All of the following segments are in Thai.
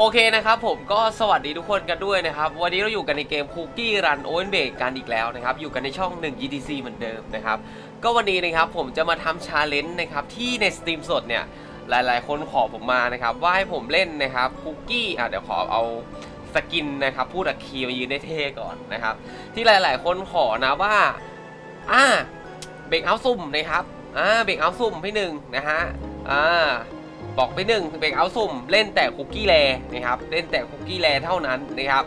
โอเคนะครับผมก็สวัสดีทุกคนกันด้วยนะครับ วันนี้เราอยู่กันในเกม Cookie Run o w e n b a k กันอีกแล้วนะครับ อยู่กันในช่อง 1 ETC เหมือนเดิมนะครับ ก็วันนี้นะครับผมจะมาทำชาเลนจ์นะครับ ที่ในสตรีมสดเนี่ย หลายๆ คนขอผมมานะครับ ว่าให้ผมเล่นนะครับคุกกี้อะเดี๋ยวขอเอาสกินนะครับ พูดอักคีมายืนได้เท่ก่อนนะครับ ที่หลาย ๆ คนขอนะว่าอ่าเบรกเอาซุ่มนะครับอ่าเบรกเอาซุ่มพี่หนึ่งนะฮะอ่า บอกไปหนึ่งเบรกเอาสุ่มเล่นแต่คุกกี้แลนะครับเล่นแต่คุกกี้แลเท่านั้นนะครับ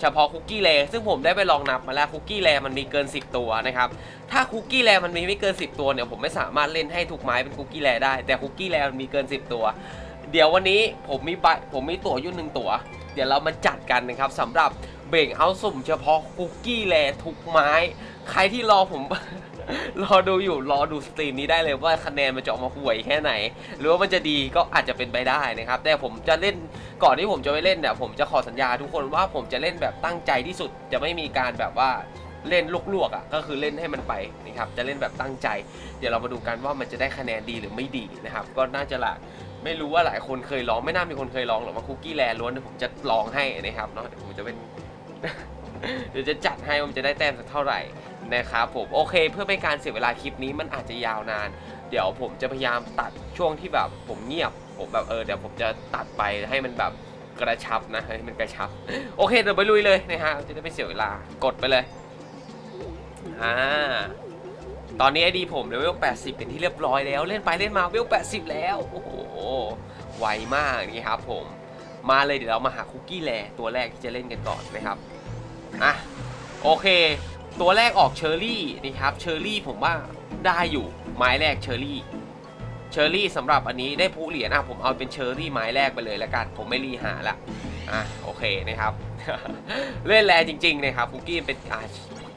เฉพาะคุกกี้แลซึ่งผมได้ไปลองนับมาแล้วคุกกี้แลมันมีเกิน 10 ตัวนะครับถ้าคุกกี้แลมันมีไม่เกิน 10 ตัวเนี่ยผมไม่สามารถเล่นให้ทุกไม้เป็นคุกกี้แลได้แต่คุกกี้แลมันมีเกิน 10 ตัว เดี๋ยววันนี้ผมมีใบผมมีตั๋วยุ่นหนึ่งตั๋ว เดี๋ยวเรามาจัดกันนะครับสำหรับเบรกเอาสุ่มเฉพาะคุกกี้แลทุกไม้ ใครที่รอผม รอดูอยู่รอดูสตรีมนี้ได้เลยว่าคะแนนมันจะออกมาห่วยแค่ไหน หรือว่ามันจะดีก็อาจจะเป็นไปได้นะครับ แต่ผมจะเล่นก่อนที่ผมจะไปเล่นเนี่ยผมจะขอสัญญาทุกคนว่าผมจะเล่นแบบตั้งใจที่สุดจะไม่มีการแบบว่าเล่นลวกๆอะก็คือเล่นให้มันไปนะครับจะเล่นแบบตั้งใจ เดี๋ยวเรามาดูกันว่ามันจะได้คะแนนดีหรือไม่ดีนะครับ ก็น่าจะละไม่รู้ว่าหลายคนเคยลองไม่น่ามีคนเคยลองหรอกว่าคุกกี้แลล้วนเดี๋ยวผมจะลองให้นะครับเนาะเดี๋ยวผมจะเป็นเดี๋ยวจะจัดให้ว่ามันจะได้แต้มสักเท่าไหร่ นะครับผมโอเค เพื่อเป็นการเสียเวลาคลิปนี้มันอาจจะยาวนาน เดี๋ยวผมจะพยายามตัดช่วงที่แบบผมเงียบ ผมแบบเออเดี๋ยวผมจะตัดไปให้มันแบบกระชับนะให้มันกระชับ โอเคเดี๋ยวไปลุยเลยนะฮะจะได้ไม่เสียเวลากดไปเลยอ่าตอนนี้ไอดีผมเลเวล80 เป็นที่เรียบร้อยแล้ว เล่นไปเล่นมาเวล80 แล้ว โอ้โห ไวมากนี่ครับผม มาเลยเดี๋ยวเรามาหาคุกกี้แลตัวแรกที่จะเล่นกันก่อนนะครับ อะ โอเค ตัวแรกออกเชอร์รี่นี่ครับเชอร์รี่ผมว่าได้อยู่ไม้แรกเชอร์รี่เชอร์รี่สำหรับอันนี้ได้ผู้เหรียญอะผมเอาเป็นเชอร์รี่ไม้แรกไปเลยแล้วกัน ผมไม่รีหาละอะโอเคนะครับ เล่นแรจริง ๆ นะครับคุกกี้เป็นอะ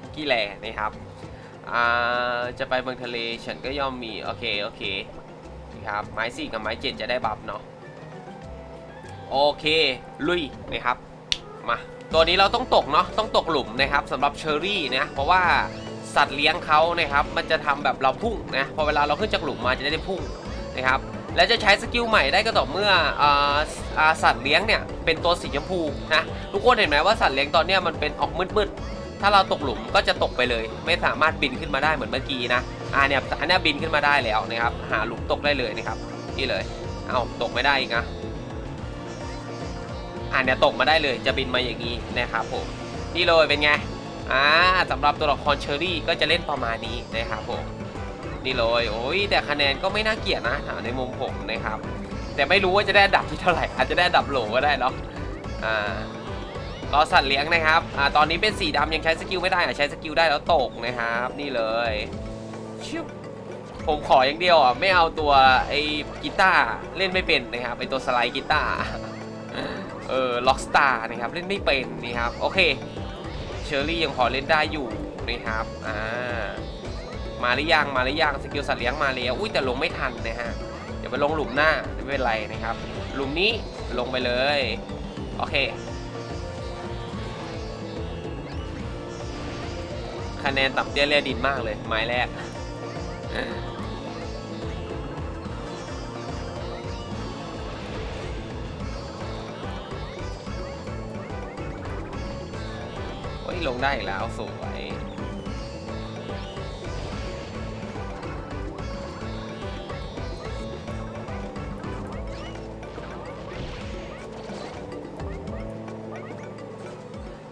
คุกกี้แรนะครับอ่าจะไปเมืองทะเลฉันก็ย่อมมีโอเคโอเคนะครับไม้สี่กับไม้เจ็ดจะได้บัฟเนาะโอเคลุยนะครับมา ตัวนี้เราต้องตกเนาะต้องตกหลุมนะครับสำหรับเชอรี่นะเพราะว่าสัตว์เลี้ยงเขานะครับ มันจะทำแบบเราพุ่งนะพอเวลาเราขึ้นจากหลุมมาจะได้พุ่งนะครับ และจะใช้สกิลใหม่ได้ก็ต่อเมื่ออสัตว์เลี้ยงเนี่ยเป็นตัวสีชมพูนะทุกคนเห็นไหมว่าสัตว์เลี้ยงตอนนี้มันเป็นออกมืดๆถ้าเราตกหลุมก็จะตกไปเลย ไม่สามารถบินขึ้นมาได้เหมือนเมื่อกี้นะอ่าเนี่ยอันนี้บินขึ้นมาได้แล้วนะครับ หาหลุมตกได้เลยนะครับนี่เลยเอาตกไม่ได้อีกนะ อ่าเนี่ยตกมาได้เลยจะบินมาอย่างนี้นะครับผมนี่เลยเป็นไงอ่าสำหรับตัวละครเชอรี่ก็จะเล่นประมาณนี้นะครับผมนี่เลยโอ้ยแต่คะแนนก็ไม่น่าเกลียดนะอ่าในมุมผมนะครับ แต่ไม่รู้ว่าจะได้ดับที่เท่าไหร่อาจจะได้ดับโหลก็ได้เนาะอ่ารอสัตว์เลี้ยงนะครับอ่าตอนนี้เป็นสีดำยังใช้สกิลไม่ได้อะใช้สกิลได้แล้วตกนะครับ นี่เลยชิวผมขออย่างเดียวอะไม่เอาตัวไอ้กีตาร์เล่นไม่เป็นนะครับไอ้ตัวสไลด์กีตาร์ เออล็อกสตาร์นะครับเล่นไม่เป็นนี่ครับโอเคเชอรี่ยังพอเล่นได้อยู่นะครับอ่ามาหรือยังมาหรือยังสกิลสัตว์เลี้ยงมาแล้วอุ้ยแต่ลงไม่ทันนะฮะเดี๋ยวไปลงหลุมหน้าไม่เป็นไรนะครับหลุมนี้ลงไปเลยโอเคคะแนนต่ำเตี้ยเรียดินมากเลยไม้แรก ลงได้อีกแล้วสวย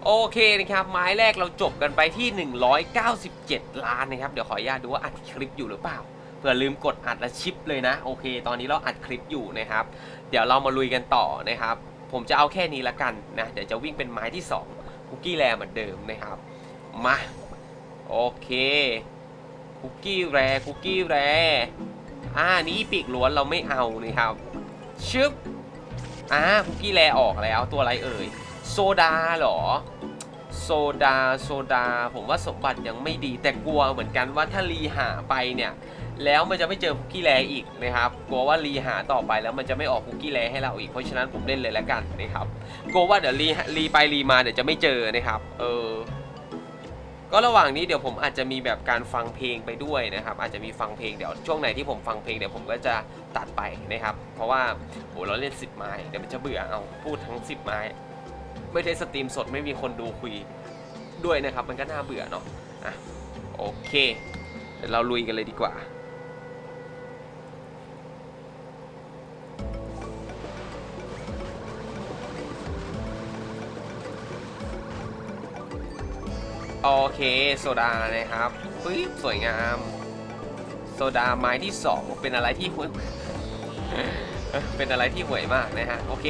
โอเคนะครับไม้แรกเราจบกันไปที่ 197 ล้านนะครับ เดี๋ยวขออนุญาตดูว่าอัดคลิปอยู่หรือเปล่าเผื่อลืมกดอัดและชิปเลยนะ โอเค ตอนนี้เราอัดคลิปอยู่นะครับ เดี๋ยวเรามาลุยกันต่อนะครับ ผมจะเอาแค่นี้ละกันนะ เดี๋ยวจะวิ่งเป็นไม้ที่ 2 คุกกี้แรเหมือนเดิมนะครับ มา โอเค คุกกี้แรคุกกี้แรอ่านี้ปีกล้วนเราไม่เอานี่ครับ ชึบอ่าคุกกี้แรออกแล้วตัวอะไรเอ่ย โซดาเหรอ โซดา โซดา ผมว่าสมบัติยังไม่ดี แต่กลัวเหมือนกันว่าถ้ารีหาไปเนี่ย แล้วมันจะไม่เจอคุกกี้แรอีกนะครับ กลัวว่ารีหาต่อไปแล้วมันจะไม่ออกคุกกี้แรให้เราอีก เพราะฉะนั้นผมเล่นเลยแล้วกันนะครับ กลัวว่าเดี๋ยวรีรีไปรีมาเดี๋ยวจะไม่เจอนะครับ เออ ก็ระหว่างนี้เดี๋ยวผมอาจจะมีแบบการฟังเพลงไปด้วยนะครับ อาจจะมีฟังเพลงเดี๋ยวช่วงไหนที่ผมฟังเพลงเดี๋ยวผมก็จะตัดไปนะครับ เพราะว่าโหเราเล่น10ไม้เดี๋ยวมันจะเบื่อเอาพูดทั้ง10ไม้ไม่ได้สตรีมสดไม่มีคนดูคุยด้วยนะครับ มันก็น่าเบื่อเนาะอะโอเคเดี๋ยวเราลุยกันเลยดีกว่า โอเคโซดานะครับปึ๊บสวยงาม โซดาไม้ที่ 2 เป็นอะไรที่ห่วยเป็นอะไรที่ห่วยมากนะฮะ โอเค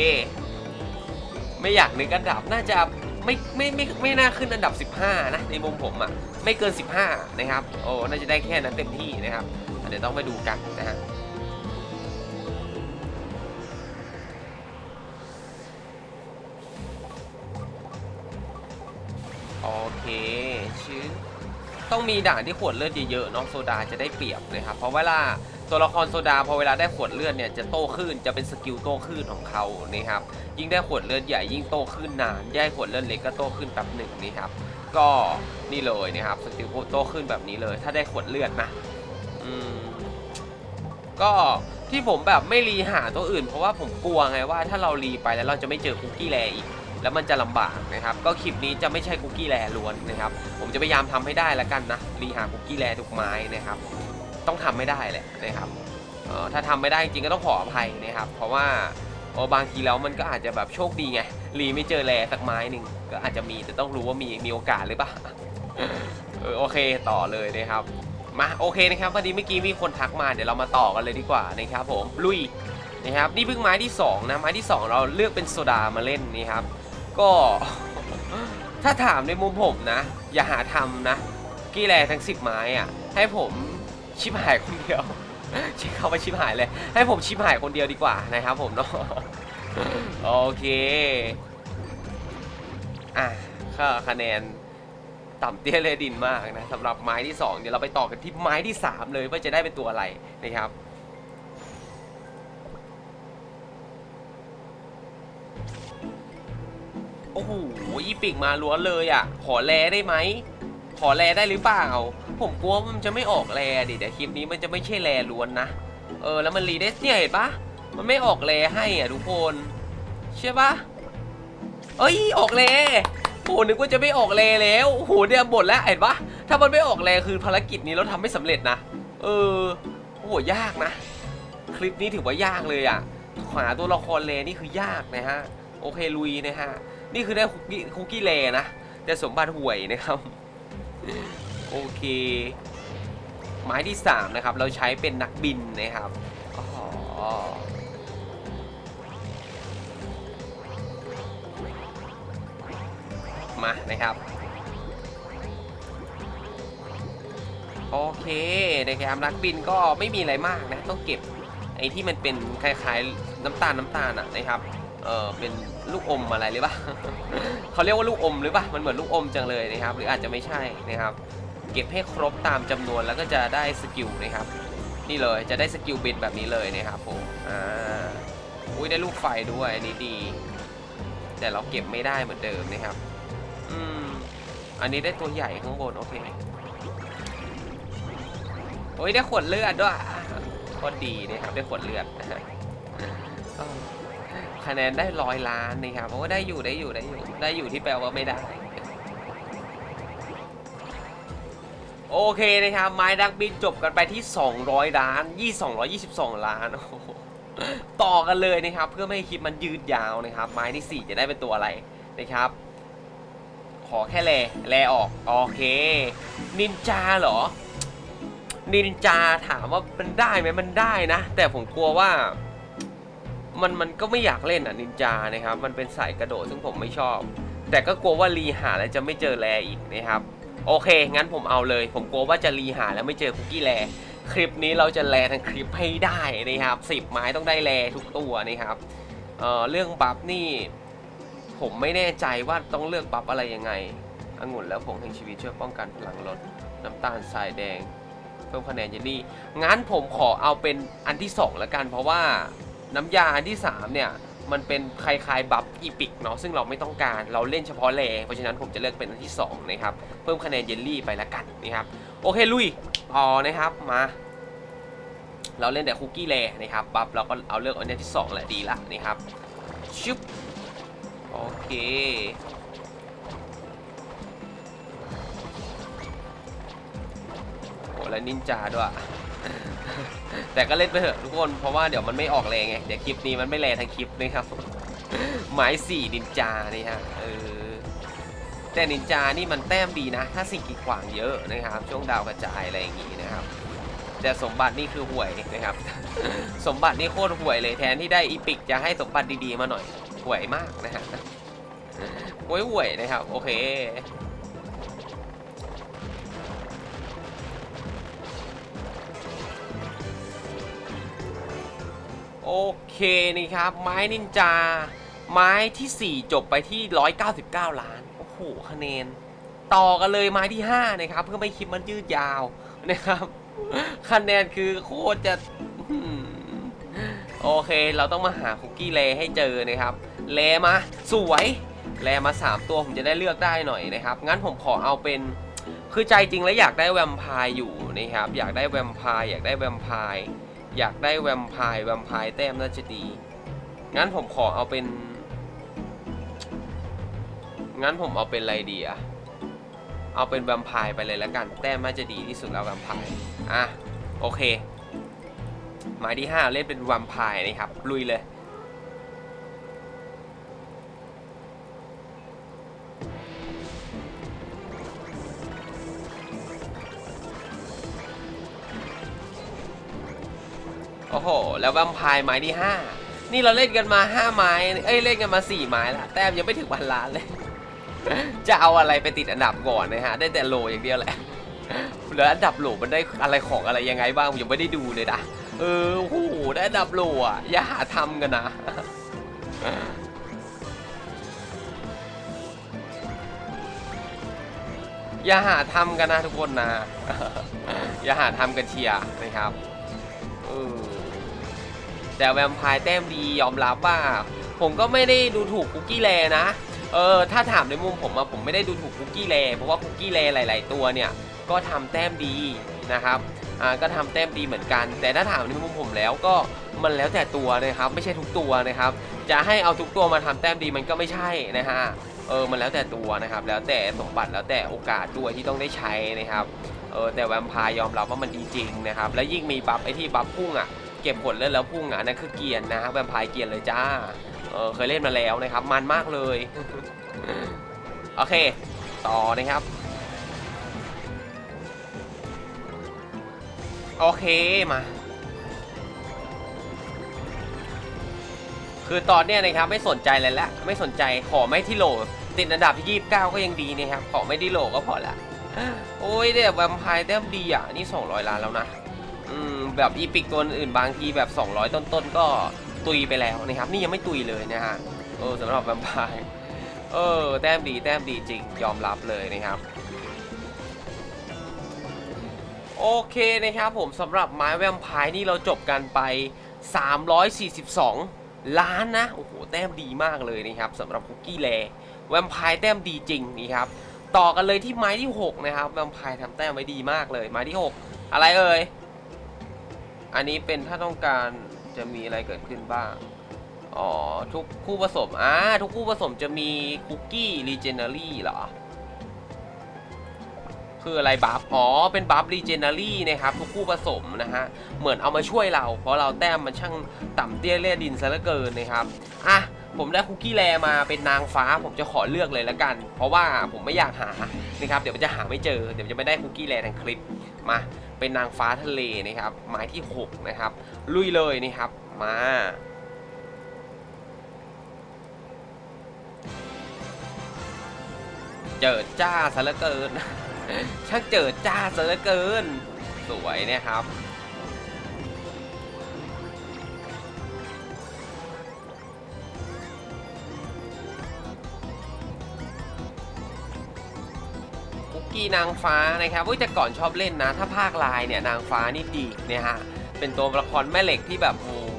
ไม่อยากนึกอันดับน่าจะไม่ไม่ไม่ไม่น่าขึ้นอันดับ 15 นะ ในมุมผมอะ่ะ ไม่เกิน 15 นะครับ โอ้น่าจะได้แค่นั้นเต็มที่นะครับ เดี๋ยวต้องไปดูกันนะฮะโอเค ชื่อต้องมีด่านที่ขวดเลือดเยอะๆเน้องโซดาจะได้เปรียบนะครับเพราะเวลาตัวละครโซดาพอเวลาได้ขวดเลือดเนี่ยจะโตขึ้นจะเป็นสกิลโตขึ้นของเขานะครับยิ่งได้ขวดเลือดใหญ่ยิ่งโตขึ้นนานได้ขวดเลือดเล็กก็โตขึ้นแบบหนึ่งนี่ครับก็นี่เลยนะครับสกิลโตขึ้นแบบนี้เลย ถ้าได้ขวดเลือดนะอืมก็ที่ผมแบบไม่รีหาตัวอื่น เพราะว่าผมกลัวไงว่าถ้าเรารีไปแล้วเราจะไม่เจอคุกกี้แลอีก แล้วมันจะลำบากนะครับ ก็คลิปนี้จะไม่ใช่คุกกี้แลล้วนนะครับ ผมจะพยายามทำให้ได้แล้วกันนะรีหาคุกกี้แลทุกไม้นะครับ ต้องทำไม่ได้แหละนะครับถ้าทำไม่ได้จริงก็ต้องขออภัยนะครับ เพราะว่าบางทีแล้วมันก็อาจจะแบบโชคดีไงรีไม่เจอแลสักไม้หนึ่งก็อาจจะมีแต่ต้องรู้ว่ามีมีโอกาสหรือเปล่าโอเคต่อเลยนะครับมาโอเคนะครับพอดีเมื่อกี้มีคนทักมาเดี๋ยวเรามาต่อกันเลยดีกว่านะครับผมลุยนะครับนี่เพิ่งไม้ที่สองนะไม้ที่สองเราเลือกเป็นโซดามาเล่นนี่ครับ ก็ ถ้าถามในมุมผมนะ อย่าหาทำนะ กี้แลทั้ง10ไม้อะ ให้ผมชิบหายคนเดียว ใช้คำว่าชิบหายเลย ให้ผมชิบหายคนเดียวดีกว่านะครับผมเนาะโอเค อะค่าคะแนนต่ำเตี้ยเลยดินมากนะสำหรับไม้ที่ 2 เดี๋ยวเราไปต่อกันที่ไม้ที่ 3 เลยว่าจะได้เป็นตัวอะไรนะครับ อ้โหอีปิกมาล้วนเลยอะ ขอแลได้ไหม ขอแลได้หรือเปล่า ผมกลัวมันจะไม่ออกแลดิเดี๋ยวคลิปนี้มันจะไม่ใช่แลล้วนนะ เออ แล้วมันรีได้เนี่ยเห็นปะมันไม่ออกแลให้อะทุกคนใช่ปะเอ้ยออกแลโอ้นึกว่าจะไม่ออกแลแล้วโอ้โหเนี่ยบ่นแล้วเห็นปะถ้ามันไม่ออกแลคือภารกิจนี้เราทำไม่สำเร็จนะ เออโอ้โหยากนะ คลิปนี้ถือว่ายากเลยอะหาตัวละครเลนี่คือยากนะฮะ โอเคลุยนะฮะ นี่คือได้คุกกี้คุกกี้เลนะ แต่สมบัติห่วยนะครับ โอเค ไม้ที่ 3 นะครับ เราใช้เป็นนักบินนะครับอ๋อมานะครับ โอเคนะครับนักบินก็ไม่มีอะไรมากนะ ต้องเก็บไอ้ที่มันเป็นคล้ายๆน้ำตาลน้ำตาลอะนะครับ เออเป็นลูกอมอะไรหรือเปล่าเขาเรียกว่าลูกอมหรือเปล่ามันเหมือนลูกอมจังเลยนะครับ หรืออาจจะไม่ใช่นะครับ เก็บให้ครบตามจำนวนแล้วก็จะได้สกิลนะครับ นี่เลยจะได้สกิลบินแบบนี้เลยนะครับผมอ่าอุ้ยได้ลูกไฟด้วยอันนี้ดี แต่เราเก็บไม่ได้เหมือนเดิมนะครับ อืมอันนี้ได้ตัวใหญ่ข้างบนโอเคโอ้ยได้ขวดเลือดด้วยก็ดีนะครับได้ขวดเลือดนะฮะ คะแนนได้ร้อยล้านนะครับเพราะว่าได้อยู่ได้อยู่ได้อยู่ได้อยู่ที่แปลว่าไม่ได้ โอเคนะครับไม้ดักบินจบกันไปที่ 200 ล้านยี่222 ล้านโอ้โหต่อกันเลยนะครับเพื่อไม่ให้คลิปมันยืดยาวนะครับ ไม้ที่ 4 จะได้เป็นตัวอะไรนะครับ ขอแค่แลแลออกโอเค นินจาเหรอ นินจาถามว่ามันได้ไหมมันได้นะ แต่ผมกลัวว่า มันมันก็ไม่อยากเล่นอะนินจานะครับ มันเป็นสายกระโดดซึ่งผมไม่ชอบ แต่ก็กลัวว่ารีหาแล้วจะไม่เจอแลอีกนะครับ โอเค งั้นผมเอาเลย ผมกลัวว่าจะรีหาแล้วไม่เจอคุกกี้แลคลิปนี้เราจะแลทั้งคลิปให้ได้นะครับสิบไม้ต้องได้แลทุกตัวนะครับเอ่อเรื่องบัฟนี่ ผมไม่แน่ใจว่าต้องเลือกบัฟอะไรยังไงองุ่นแล้วผงแห่งชีวิตช่วยป้องกันพลังลดน้ำตาลทรายแดงเพิ่มคะแนนเยลลี่งั้นผมขอเอาเป็นอันที่สองแล้วกันเพราะว่า น้ำยาอันที่สามเนี่ย มันเป็นคล้ายๆบัฟอีพิกเนาะซึ่งเราไม่ต้องการเราเล่นเฉพาะแลเพราะฉะนั้นผมจะเลือกเป็นอันที่สองนะครับ เพิ่มคะแนนเยลลี่ไปละกันนะครับ โอเคลุยต่อนะครับมา เราเล่นแต่คุกกี้แลนะครับบัฟเราก็เอาเลือกอันที่สองแหละดีละนะครับชึบโอเคโอ้แล้วนินจาด้วย แต่ก็เล่นไปเถอะทุกคนเพราะว่าเดี๋ยวมันไม่ออกแรงไงเดี๋ยวคลิปนี้มันไม่แรงทั้งคลิปนะครับหมายสี่นินจานี่ฮะเออแต่นินจานี่มันแต้มดีนะถ้าสิ่งกีดขวางเยอะนะครับ ช่วงดาวกระจายอะไรอย่างงี้นะครับ แต่สมบัตินี่คือห่วยนะครับ สมบัตินี่โคตรห่วยเลยแทนที่ได้อีพิกจะให้สมบัติดีๆมาหน่อยห่วยมากนะฮะห่วยห่วยนะครับ โอเค โอเคนี่ครับ ไม้นินจา ไม้ทีสี่ 4 จบไปที่ 199 ล้าน โอ้โหคะแนน ต่อกันเลยไม้ที่ 5 นะครับ เพื่อไม่คลิปมันยืดยาวนะครับ คะแนนคือโคตรจะโอเค เราต้องมาหาคุกกี้เลให้เจอนะครับเลมาสวยแลมา 3 ตัวผมจะได้เลือกได้หน่อยนะครับ งั้นผมขอเอาเป็นคือใจจริงแล้วอยากได้แวมไพร์อยู่นะครับ อยากได้แวมไพร์อยากได้แวมไพร์ อยากได้แวมไพร์แวมไพร์แต้มน่าจะดี งั้นผมขอเอาเป็น งั้นผมเอาเป็นอะไรดีอะเอาเป็นแวมไพร์ไปเลยแล้วกัน แต้มน่าจะดีที่สุดแล้วแวมไพร์อะ โอเค หมายที่ 5 เล่นเป็นแวมไพร์นะครับ ลุยเลย แล้วแวมไพร์ไม้ที่ 5 นี่เราเล่นกันมา 5 ไม้ เอ้ยเล่นกันมา 4 ไม้ละแต้มยังไม่ถึงพันล้านเลย จะเอาอะไรไปติดอันดับก่อนนะฮะ ได้แต่โลอย่างเดียวแหละแล้วอันดับโหลมันได้อะไรของอะไรยังไงบ้างผมยังไม่ได้ดูเลยนะเออโอ้โหได้อันดับโหลอะอย่าหาทำกันนะอย่าหาทำกันนะทุกคนนะ อย่าหาทำกันเชียร์นะครับเออ แต่แวมไพร์แต้มดียอมรับว่า ผมก็ไม่ได้ดูถูกคุกกี้แลนะ เออถ้าถามในมุมผมอะผมไม่ได้ดูถูกคุกกี้แลเพราะว่าคุกกี้แลหลาย ๆ ตัวเนี่ยก็ทำแต้มดีนะครับอ่าก็ทำแต้มดีเหมือนกัน แต่ถ้าถามในมุมผมแล้วก็มันแล้วแต่ตัวนะครับไม่ใช่ทุกตัวนะครับ จะให้เอาทุกตัวมาทำแต้มดีมันก็ไม่ใช่นะฮะเออมันแล้วแต่ตัวนะครับ แล้วแต่สมบัติแล้วแต่โอกาสด้วยที่ต้องได้ใช้นะครับเออแต่แวมพร์ยอมรับว่ามันดีจริงนะครับ แล้วยิ่งมีบัฟไอที่บัฟพุ่งอะ เก็บผลเล่นแล้วพุ่งอะอันนั่นคือเกียร์นะแวมไพร์เกียร์เลยจ้าเออเคยเล่นมาแล้วนะครับ มันมากเลย โอเค ต่อนะครับ โอเคมาคือตอนเนี้ยนะครับไม่สนใจเลยละไม่สนใจขอไม่ที่โหลติดอันดับที่29 ก็ยังดีนะครับขอไม่ที่โหลก็พอละโอ้ยเนี่ยแวมไพร์แต้มดีอะนี่ 200 ล้านแล้วนะ อืมแบบอีพิกตัวอื่นบางทีแบบ 200 ต้นๆก็ตุยไปแล้วนะครับ นี่ยังไม่ตุยเลยนะฮะเออสำหรับแวมไพร์เออแต้มดีแต้มดีจริงยอมรับเลยนะครับโอเคนะครับผมสำหรับไม้แวมไพร์นี่เราจบกันไป 342 ล้านนะโอ้โหแต้มดีมากเลยนะครับสำหรับคุกกี้แลแวมไพร์แต้มดีจริงนี่ครับต่อกันเลยที่ไม้ที่ 6 นะครับแวมไพร์ทำแต้มไว้ดีมากเลยไม้ที่ 6 อะไรเอ่ย อันนี้เป็นถ้าต้องการจะมีอะไรเกิดขึ้นบ้าง อ๋อ ทุกคู่ผสมอ่าทุกคู่ผสมจะมีคุกกี้รีเจเนอรี่เหรอ คืออะไรบัฟ อ๋อ เป็นบัฟรีเจน a รี่นะครับ ทุกคู่ผสมนะฮะ เหมือนเอามาช่วยเรา เพราะเราแต้มมันช่างต่ำเตี้ยเลี่ยดินซะเหลือเกินนะครับ อะผมได้คุกกี้แลมาเป็นนางฟ้าผมจะขอเลือกเลยละกัน เพราะว่าผมไม่อยากหานะครับ เดี๋ยวมันจะหาไม่เจอ เดี๋ยวจะไม่ได้คุกกี้แลทั้งคลิปมา เป็นนางฟ้าทะเลนะครับหมายที่ 6 นะครับ ลุยเลยนะครับ มาเจิดจ้าซะเหลือเกิน ช่างเจิดจ้าซะเหลือเกิน สวยนะครับ กกี้นางฟ้านะครับเว้ยแต่ก่อนชอบเล่นนะ ถ้าภาคลายเนี่ยนางฟ้านี่ดีเนี่ยฮะเป็นตัวละครแม่เหล็กที่แบบโอ้โห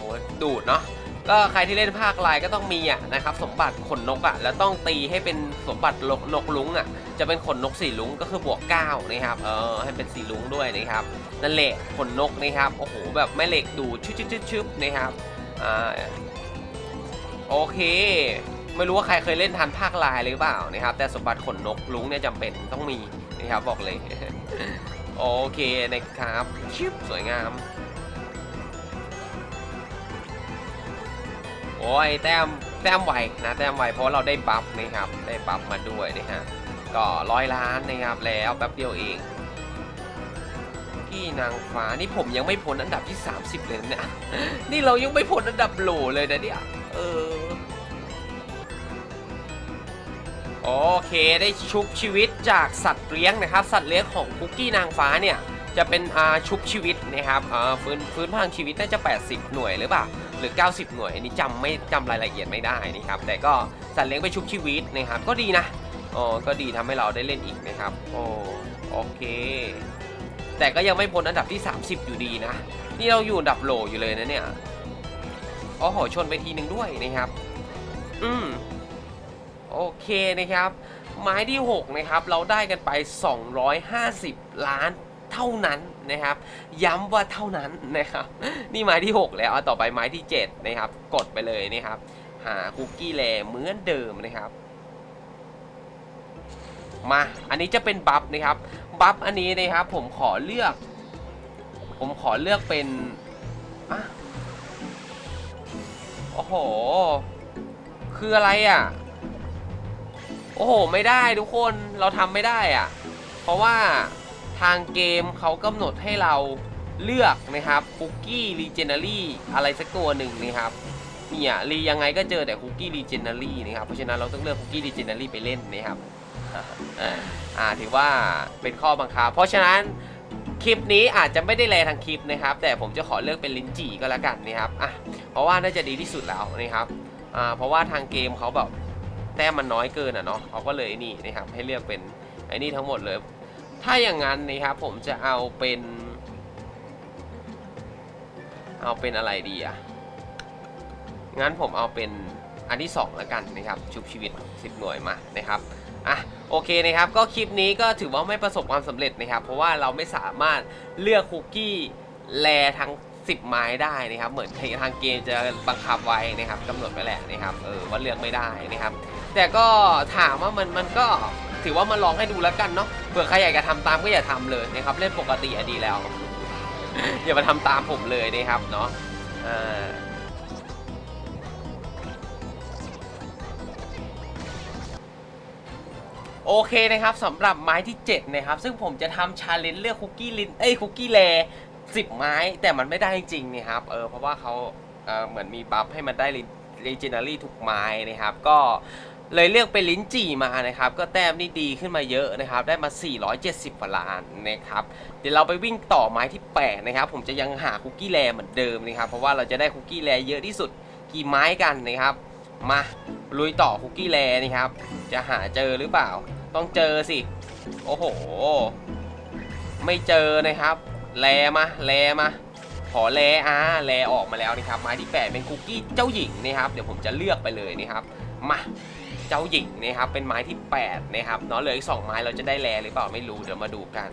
ดูดเนาะก็ใครที่เล่นภาคลายก็ต้องมีอะนะครับสมบัติขนนกอะแล้วต้องตีให้เป็นสมบัตินกลุงอะจะเป็นขนนกสีลุงก็คือบวก9นะครับเออให้เป็นสีลุงด้วยนะครับนั่นแหละขนนกนะครับโอ้โหแบบแม่เหล็กดูดชึบชึบชึบชึบนะครับอ่าโอเคไม่รู้ว่าใครเคยเล่นทันภาคลายหรือเปล่านะครับแต่สมบัติขนนกลุงเนี่ยจำเป็นต้องมี นะครับบอกเลย โอเคนะครับชิบสวยงาม โอ้ยแต้มแต้มไวนะแต้มไวเพราะเราได้บัฟนะครับได้บัฟมาด้วยนะฮะก็ร้อยล้านนะครับแล้วแป๊บเดียวเองพี่นางฟ้านี่ผมยังไม่พ้นอันดับที่ 30 เลยนะเนี่ยนี่เรายังไม่พ้นอันดับโหลเลยนะเนี่ยเออ โอเคได้ชุบชีวิตจากสัตว์เลี้ยงนะครับ สัตว์เลี้ยงของคุกกี้นางฟ้าเนี่ยจะเป็นอาชุบชีวิตนะครับฟื้นฟื้นพลังชีวิตน่าจะ 80 หน่วยหรือเปล่าหรือ 90 หน่วยอันนี้จำไม่จำรายละเอียดไม่ได้นะครับแต่ก็สัตว์เลี้ยงไปชุบชีวิตนะครับก็ดีนะอ๋อก็ดีทำให้เราได้เล่นอีกนะครับโอ้โอเค แต่ก็ยังไม่พ้นอันดับที่ 30 อยู่ดีนะ นี่เราอยู่อันดับโหลอยู่เลยนะเนี่ยอ้โหชนไปทีหนึ่งด้วยนะครับ อืม โอเคนะครับไม้ที่ 6 นะครับ เราได้กันไป 250 ล้านเท่านั้นนะครับ ย้ำว่าเท่านั้นนะครับ นี่ไม้ที่ 6 แล้วเอาต่อไปไม้ที่ 7 นะครับ กดไปเลยนะครับ หาคุกกี้แลเหมือนเดิมนะครับมาอันนี้จะเป็นบัฟนะครับบัฟอันนี้นะครับ ผมขอเลือก ผมขอเลือกเป็นอโอ้โห คืออะไรอะ โอ้โห ไม่ได้ทุกคนเราทำไม่ได้อะเพราะว่าทางเกมเขากำหนดให้เราเลือกนะครับคุกกี้รีเจน a รี่อะไรสักตัวหนึ่งนะครับเนี่ยรียังไงก็เจอแต่คุกกี้รีเจน a รี่นะครับเพราะฉะนั้นเราต้องเลือกคุกกี้รีเจน a รี่ไปเล่นนะครับอ่าถือว่าเป็นข้อบังคับ เพราะฉะนั้นคลิปนี้อาจจะไม่ได้แลทางคลิปนะครับ แต่ผมจะขอเลือกเป็นลิ้นจี่ก็แล้วกันนะครับอะเพราะว่าน่าจะดีที่สุดแล้วนะครับอ่าเพราะว่าทางเกมเขาแบบ แต้มมันน้อยเกินอะเนาะเขาก็เลยนี่นะครับให้เลือกเป็นไอ้นี่ทั้งหมดเลย ถ้าอย่างนั้นนะครับผมจะเอาเป็น เอาเป็นอะไรดีอะงั้นผมเอาเป็นอันที่สองแล้วกันนะครับชุบชีวิต 10 หน่วยมานะครับอะโอเคนะครับก็คลิปนี้ก็ถือว่าไม่ประสบความสำเร็จนะครับ เพราะว่าเราไม่สามารถเลือกคุกกี้แลทั้ง 10 ไม้ได้นะครับ เหมือนทางเกมจะบังคับไว้นะครับกำหนดไปแหละนะครับเออว่าเลือกไม่ได้นะครับ แต่ก็ถามว่ามันมันก็ถือว่ามาลองให้ดูแล้วกันเนาะเผื่อใครอยากจะทำตามก็อย่าทำเลยนะครับเล่นปกติอะดีแล้ว อย่ามาทำตามผมเลยนะครับเนาะโอเคนะครับสำหรับไม้ที่ 7 นะครับ ซึ่งผมจะทำชาเลนจ์เลือกคุกกี้ลินเอ้ยคุกกี้แลสิบไม้แต่มันไม่ได้จริงๆนะครับเออเพราะว่าเขาเออเหมือนมีบัฟให้มันได้รีเจน a รี่ทุกไม้นะครับ ก็ เลยเลือกเป็นลิ้นจี่มานะครับ ก็แต้มนี่ดีขึ้นมาเยอะนะครับ ได้มา 470กว่าล้านนะครับ เดี๋ยวเราไปวิ่งต่อไม้ที่8นะครับ ผมจะยังหาคุกกี้แลเหมือนเดิมนะครับ เพราะว่าเราจะได้คุกกี้แลเยอะที่สุดกี่ไม้กันนะครับ มาลุยต่อคุกกี้แลนะครับ จะหาเจอหรือเปล่า ต้องเจอสิ โอ้โห ไม่เจอนะครับ แลมา แลมา ขอแลอ่าแลออกมาแล้วนะครับ ไม้ที่ 8 เป็นคุกกี้เจ้าหญิงนะครับ เดี๋ยวผมจะเลือกไปเลยนะครับ มา เจ้าหญิงนะครับเป็นไม้ที่8นะครับเนาะเหลืออีก2ไม้เราจะได้แลหรือเปล่าไม่รู้เดี๋ยวมาดูกัน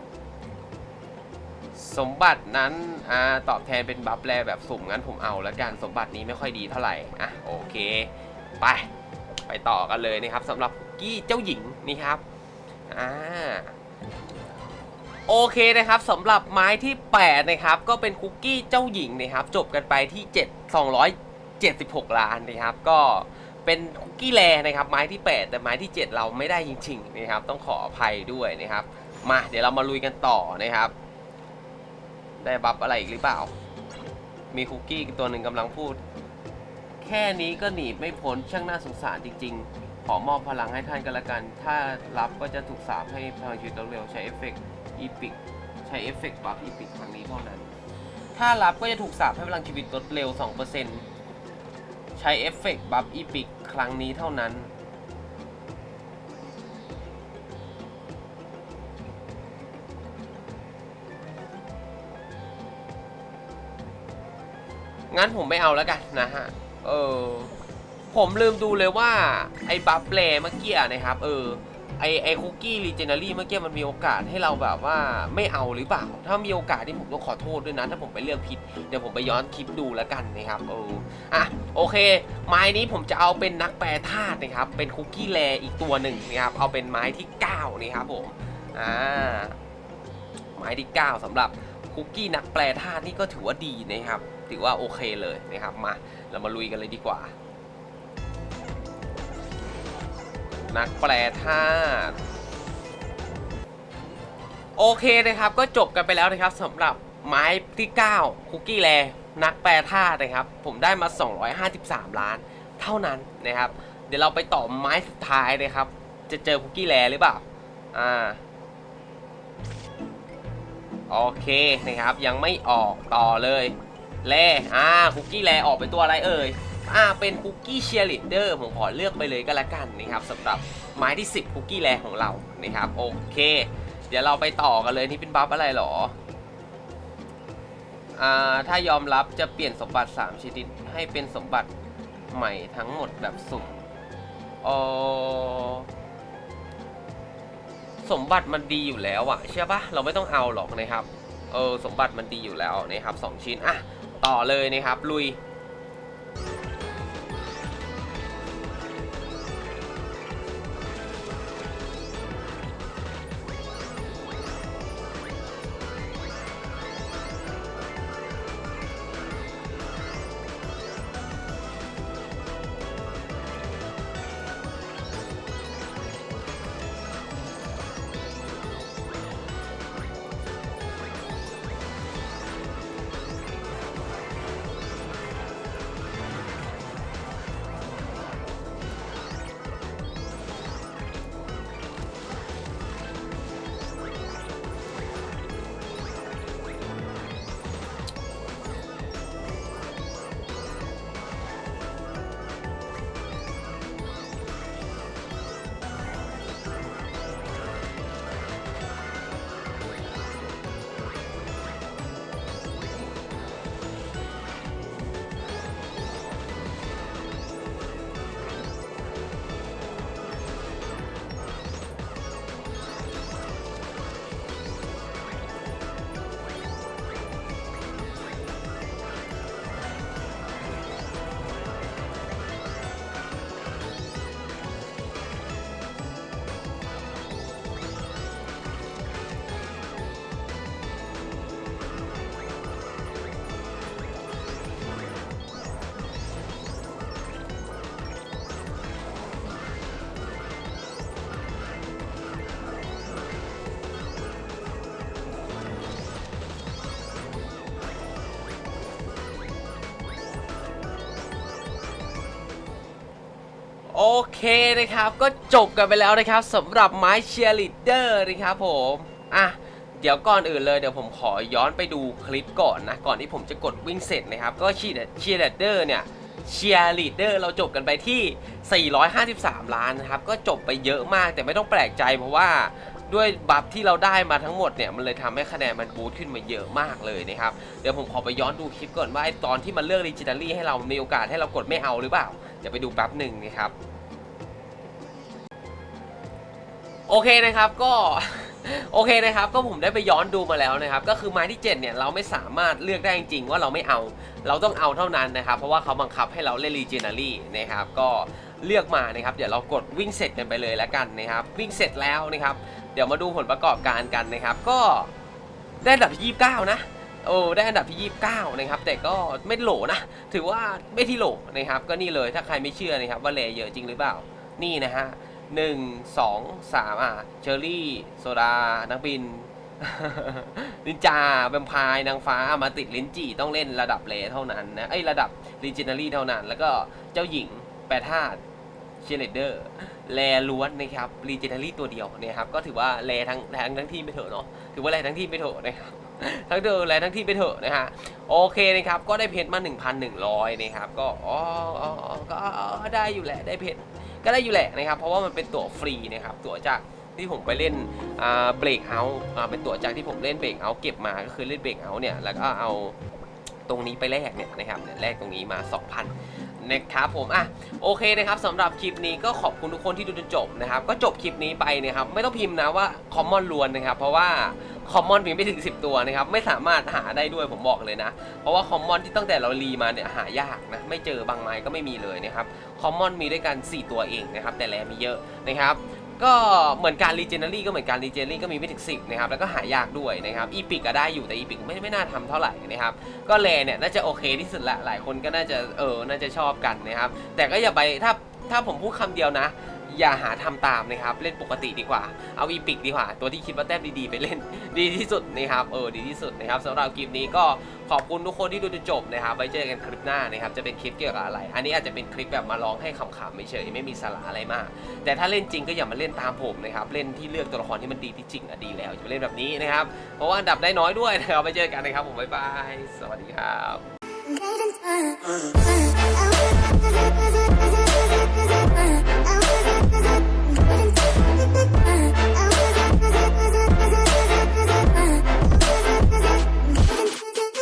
สมบัตินั้นอ่าตอบแทนเป็นบัฟแลแบบสุ่มงั้นผมเอาแล้วกันสมบัตินี้ไม่ค่อยดีเท่าไหร่อะโอเคไปไปต่อกันเลยนะครับสำหรับกกี้เจ้าหญิงนี่ครับอ่าโอเคนะครับสำหรับไม้ที่ 8 นะครับ ก็เป็นคุกกี้เจ้าหญิงนะครับ จบกันไปที่ 7 276 ล้านนะครับ ก็ เป็นคุกกี้แลนะครับไม้ที่ 8 แต่ไม้ที่ 7 เราไม่ได้จริงๆนะครับต้องขออภัยด้วยนะครับ มาเดี๋ยวเรามาลุยกันต่อนะครับ ได้บัฟอะไรอีกหรือเปล่า มีคุกกี้ตัวหนึ่งกำลังพูด แค่นี้ก็หนีไม่พ้นช่างน่าสงสารจริง ๆ ขอมอบพลังให้ท่านกันละกัน ถ้ารับก็จะถูกสาปให้พลังชีวิตลดเร็วใช้เอฟเฟกต์อีพิกใช้เอฟเฟกต์บัฟอีพิกครั้งนี้เท่านั้น ถ้ารับก็จะถูกสาปให้พลังชีวิตลดเร็ว 2% ใช้เอฟเฟกต์บัฟอีพิกครั้งนี้เท่านั้น งั้นผมไม่เอาแล้วกันนะฮะ เออ ผมลืมดูเลยว่า ไอ้บัฟแลเมื่อกี้นะครับ เออ ไอไอคุกกี้รีเจเนอรี่เมื่อกี้มันมีโอกาสให้เราแบบว่าไม่เอาหรือเปล่า ถ้ามีโอกาสที่ผมต้องขอโทษด้วยนะ ถ้าผมไปเลือกผิด เดี๋ยวผมไปย้อนคลิปดูแล้วกันนะครับเอออะโอเค ไม้นี้ผมจะเอาเป็นนักแปรธาตุนะครับ เป็นคุกกี้แลอีกตัวหนึ่งนะครับ เอาเป็นไม้ที่9นี่ครับผมอ่าไม้ที่ 9สำหรับคุกกี้นักแปรธาตุนี่ก็ถือว่าดีนะครับ ถือว่าโอเคเลยนะครับ มาเรามาลุยกันเลยดีกว่า นักแปลธาตุโอเคนะครับ ก็จบกันไปแล้วนะครับสำหรับไม้ที่ 9 คุกกี้แลนักแปลธาตุนะครับ ผมได้มา 253 ล้าน เท่านั้นนะครับ เดี๋ยวเราไปต่อไม้สุดท้ายนะครับ จะเจอคุกกี้แลหรือเปล่าอ่าโอเคนะครับยังไม่ออกต่อเลยแลอ่าคุกกี้แลออกเป็นตัวอะไรเอ่ย อ่าเป็นคุกกี้เชียร์ลีดเดอร์ผมขอเลือกไปเลยก็แล้วกันนะครับสำหรับไม้ที่ 10คุกกี้แรของเรานะครับโอเค เดี๋ยวเราไปต่อกันเลยนี่เป็นบัฟอะไรหรออ่าถ้ายอมรับจะเปลี่ยนสมบัติ 3 ชนิดให้เป็นสมบัติใหม่ทั้งหมดแบบสุ่มออสมบัติมันดีอยู่แล้วอะใช่ปะเราไม่ต้องเอาหรอกนะครับเออสมบัติมันดีอยู่แล้วนะครับสองชิ้นอะต่อเลยนะครับลุย เคนะครับ ก็จบกันไปแล้วนะครับสำหรับไม้เชียร์ลีดเดอร์นะครับผมอะเดี๋ยวก่อนอื่นเลยเดี๋ยวผมขอย้อนไปดูคลิปก่อนนะ ก่อนที่ผมจะกดวิ่งเสร็จนะครับ ก็เชียร์เชียร์ลีดเดอร์เนี่ยเชียร์ลีดเดอร์เราจบกันไปที่ 453 ล้านนะครับ ก็จบไปเยอะมากแต่ไม่ต้องแปลกใจเพราะว่าด้วยบัฟที่เราได้มาทั้งหมดเนี่ยมันเลยทำให้คะแนนมันบูทขึ้นมาเยอะมากเลยนะครับ เดี๋ยวผมขอไปย้อนดูคลิปก่อนว่าไอตอนที่มันเลือกดิจิทัลลี่ให้เรามีโอกาสให้เรากดไม่เอาหรือเปล่า เดี๋ยวไปดูแป๊บหนึ่งนะครับ โอเคนะครับก็โอเคนะครับก็ผมได้ไปย้อนดูมาแล้วนะครับ ก็คือไม้ที่ 7 เนี่ยเราไม่สามารถเลือกได้จริงๆว่าเราไม่เอา เราต้องเอาเท่านั้นนะครับ เพราะว่าเขาบังคับให้เราเล่น Legendary นะครับก็เลือกมานะครับ เดี๋ยวเรากดวิ่งเสร็จกันไปเลยแล้วกันนะครับ วิ่งเสร็จแล้วนะครับ เดี๋ยวมาดูผลประกอบการกันนะครับ ก็ได้อันดับที่ 29 นะโอ้ได้อันดับที่ 29 นะครับ แต่ก็ไม่โหลนะ ถือว่าไม่ที่โหลนะครับ ก็นี่เลยถ้าใครไม่เชื่อนะครับว่าเลเยอะจริงหรือเปล่านี่นะฮะ หนึ่งสองสามอะเชอรี่ โซดา นักบิน นินจาแวมไพร์นางฟ้ามาติดลิ้นจี่ต้องเล่นระดับเลเท่านั้นนะไอยระดับรีจินารี่เท่านั้น แล้วก็เจ้าหญิงแปรธาตุเชเลเดอร์แลล้วนนะครับรีจินารี่ตัวเดียวเนี่ยครับ ก็ถือว่าแลทั้งทั้งทั้งที่ไปเถอะเนาะถือว่าแลทั้งที่ไปเถอะนะครับทั้งเดินแลทั้งที่ไปเถอะนะฮะโอเคนะครับ ก็ได้เพชรมา 1,100 นะครับ ก็อ๋อก็ได้อยู่แหละได้เพชร ก็ได้อยู่แหละนะครับ เพราะว่ามันเป็นตั๋วฟรีนะครับ ตั๋วจากที่ผมไปเล่นอ่าเบรกเอาอ่าเป็นตั๋วจากที่ผมเล่นเบรกเอาเก็บมาก็คือเล่นเบรกเอาเนี่ยแล้วก็เอาตรงนี้ไปแลกเนี่ยนะครับแลกตรงนี้มา 2,000นะครับผมอะโอเคนะครับสำหรับคลิปนี้ก็ขอบคุณทุกคนที่ดูจนจบนะครับ ก็จบคลิปนี้ไปนะครับ ไม่ต้องพิมพ์นะว่าคอมมอนล้วนนะครับ เพราะว่า คอมมอนมีไม่ถึง 10 ตัวนะครับ ไม่สามารถหาได้ด้วยผมบอกเลยนะ เพราะว่าคอมมอนที่ตั้งแต่เรารีมาเนี่ยหายากนะ ไม่เจอบางไม้ก็ไม่มีเลยนะครับ คอมมอนมีด้วยกัน 4 ตัวเองนะครับ แต่แลมีเยอะนะครับก็เหมือนการรีเจนเนอรี่ก็เหมือนการรีเจนเนอรี่ก็มีไม่ถึง10นะครับแล้วก็หายากด้วยนะครับอีพิกก็ได้อยู่แต่อีพิกไม่ไม่น่าทำเท่าไหร่นะครับก็แลเนี่ยน่าจะโอเคที่สุดละหลายคนก็น่าจะเออน่าจะชอบกันนะครับแต่ก็อย่าไปถ้าถ้าผมพูดคำเดียวนะ อย่าหาทำตามนะครับ เล่นปกติดีกว่า เอาอีพิกดีกว่า ตัวที่คิดว่าแต้มดีๆ ไปเล่น ดีที่สุดนะครับ เออ ดีที่สุดนะครับสำหรับคลิปนี้ก็ขอบคุณทุกคนที่ดูจนจบนะครับ ไว้เจอกันคลิปหน้านะครับ จะเป็นคลิปเกี่ยวกับอะไร อันนี้อาจจะเป็นคลิปแบบมาลองให้ขำๆไม่เฉยไม่มีสาระอะไรมาก แต่ถ้าเล่นจริงก็อย่ามาเล่นตามผมนะครับ เล่นที่เลือกตัวละครที่มันดีที่จริงอะดีแล้วอย่าเล่นแบบนี้นะครับ เพราะว่าอันดับได้น้อยด้วยนะครับไว้เจอกันนะครับผม บ๊ายบาย สวัสดีครับ